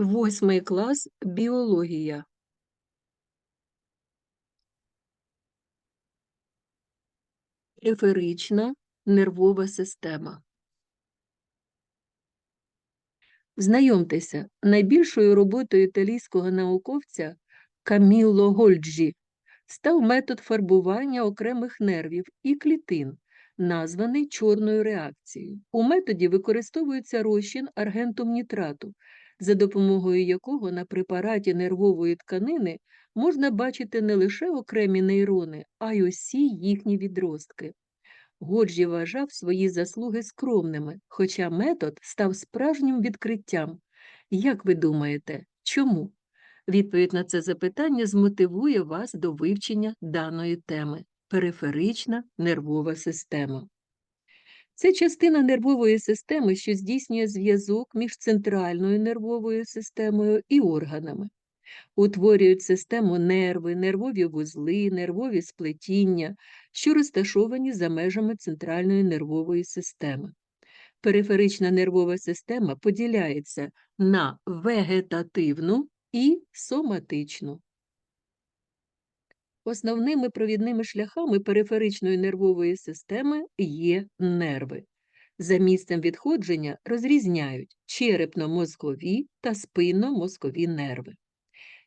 Восьмий клас біологія. Периферична нервова система. Знайомтеся, найбільшою роботою італійського науковця Камілло Гольджі став метод фарбування окремих нервів і клітин, названий чорною реакцією. У методі використовується розчин аргентум нітрату, за допомогою якого на препараті нервової тканини можна бачити не лише окремі нейрони, а й усі їхні відростки. Годжі вважав свої заслуги скромними, хоча метод став справжнім відкриттям. Як ви думаєте, чому? Відповідь на це запитання змотивує вас до вивчення даної теми периферична нервова система. Це частина нервової системи, що здійснює зв'язок між центральною нервовою системою і органами. Утворюють систему нерви, нервові вузли, нервові сплетіння, що розташовані за межами центральної нервової системи. Периферична нервова система поділяється на вегетативну і соматичну. Основними провідними шляхами периферичної нервової системи є нерви. За місцем відходження розрізняють черепно-мозкові та спинно-мозкові нерви.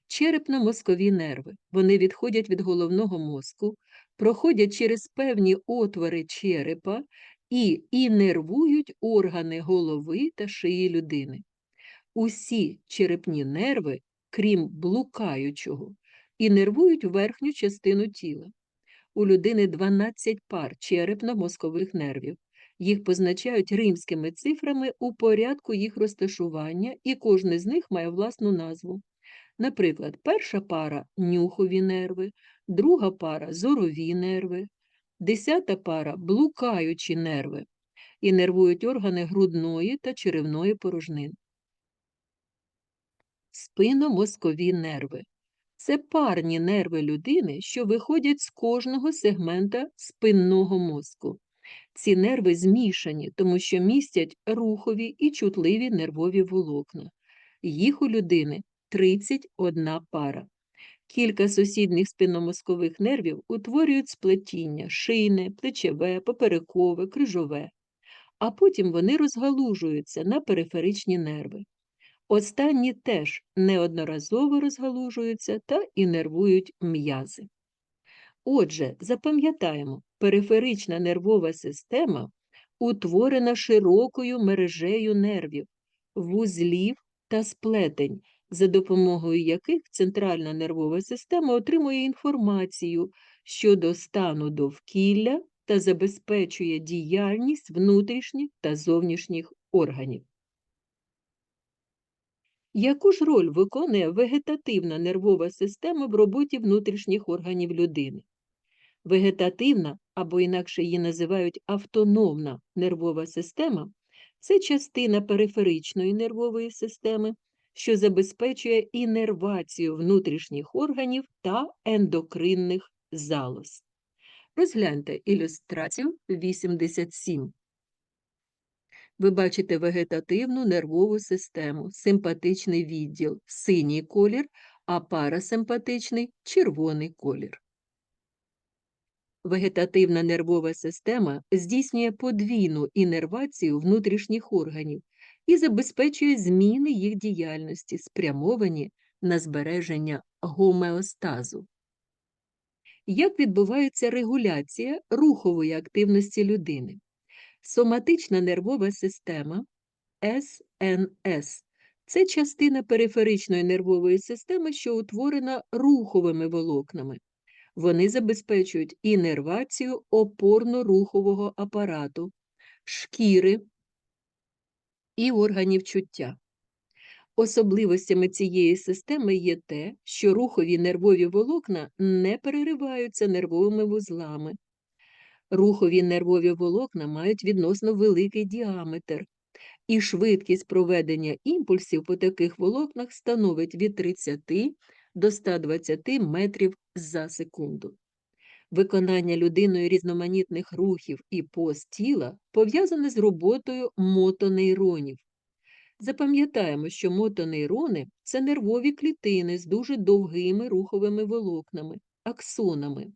Черепно-мозкові нерви вони відходять від головного мозку, проходять через певні отвори черепа і інервують органи голови та шиї людини. Усі черепні нерви, крім блукаючого, інервують верхню частину тіла. У людини 12 пар черепно-мозкових нервів. Їх позначають римськими цифрами у порядку їх розташування, і кожен з них має власну назву. Наприклад, перша пара нюхові нерви, друга пара зорові нерви, десята пара блукаючі нерви і нервують органи грудної та черевної порожнин. Спинномозкові нерви це парні нерви людини, що виходять з кожного сегмента спинного мозку. Ці нерви змішані, тому що містять рухові і чутливі нервові волокна. Їх у людини 31 пара. Кілька сусідних спинномозкових нервів утворюють сплетіння шийне, плечеве, поперекове, крижове, а потім вони розгалужуються на периферичні нерви. Останні теж неодноразово розгалужуються та інервують м'язи. Отже, запам'ятаємо, периферична нервова система утворена широкою мережею нервів, вузлів та сплетень, за допомогою яких центральна нервова система отримує інформацію щодо стану довкілля та забезпечує діяльність внутрішніх та зовнішніх органів. Яку ж роль виконує вегетативна нервова система в роботі внутрішніх органів людини? Вегетативна, або інакше її називають автономна нервова система це частина периферичної нервової системи, що забезпечує інервацію внутрішніх органів та ендокринних залоз. Розгляньте ілюстрацію 87. Ви бачите вегетативну нервову систему, симпатичний відділ, синій колір, а парасимпатичний червоний колір. Вегетативна нервова система здійснює подвійну інервацію внутрішніх органів і забезпечує зміни їх діяльності, спрямовані на збереження гомеостазу. Як відбувається регуляція рухової активності людини? Соматична нервова система СНС це частина периферичної нервової системи, що утворена руховими волокнами. Вони забезпечують інервацію опорно-рухового апарату, шкіри і органів чуття. Особливостями цієї системи є те, що рухові нервові волокна не перериваються нервовими вузлами. Рухові нервові волокна мають відносно великий діаметр, і швидкість проведення імпульсів по таких волокнах становить від 30 до 120 метрів за секунду. Виконання людиною різноманітних рухів і поз тіла пов'язане з роботою мотонейронів. Запам'ятаємо, що мотонейрони – це нервові клітини з дуже довгими руховими волокнами, аксонами,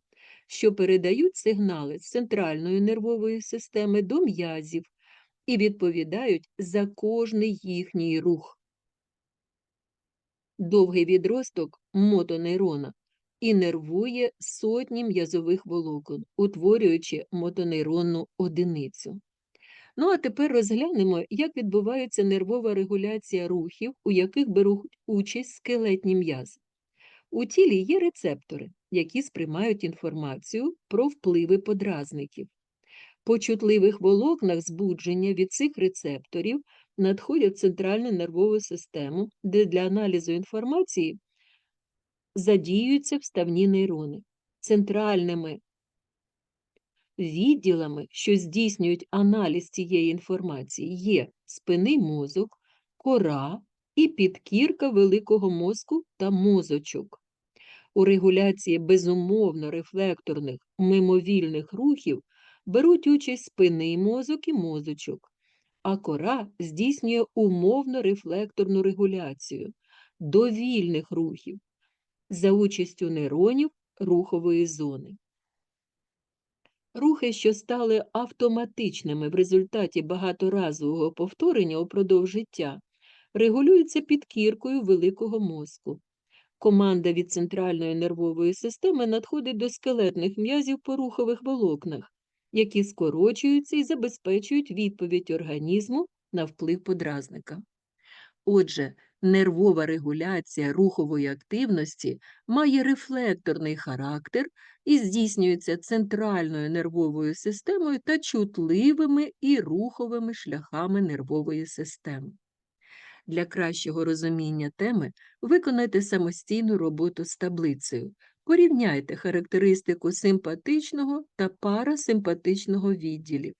що передають сигнали з центральної нервової системи до м'язів і відповідають за кожний їхній рух. Довгий відросток мотонейрона інервує сотні м'язових волокон, утворюючи мотонейронну одиницю. Ну а тепер розглянемо, як відбувається нервова регуляція рухів, у яких беруть участь скелетні м'язи. У тілі є рецептори, які сприймають інформацію про впливи подразників. По чутливих волокнах збудження від цих рецепторів надходять в центральну нервову систему, де для аналізу інформації задіюються вставні нейрони. Центральними відділами, що здійснюють аналіз цієї інформації, є спинний мозок, кора і підкірка великого мозку та мозочок. У регуляції безумовно рефлекторних мимовільних рухів беруть участь спинний мозок і мозочок, а кора здійснює умовно рефлекторну регуляцію довільних рухів за участю нейронів рухової зони. Рухи, що стали автоматичними в результаті багаторазового повторення упродовж життя, регулюються підкіркою великого мозку. Команда від центральної нервової системи надходить до скелетних м'язів по рухових волокнах, які скорочуються і забезпечують відповідь організму на вплив подразника. Отже, нервова регуляція рухової активності має рефлекторний характер і здійснюється центральною нервовою системою та чутливими і руховими шляхами нервової системи. Для кращого розуміння теми виконайте самостійну роботу з таблицею. Порівняйте характеристику симпатичного та парасимпатичного відділів.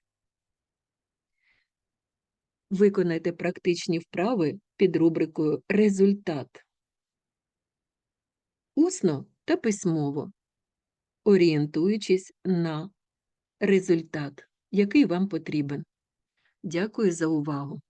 Виконайте практичні вправи під рубрикою Результат. Усно та письмово, орієнтуючись на результат, який вам потрібен. Дякую за увагу!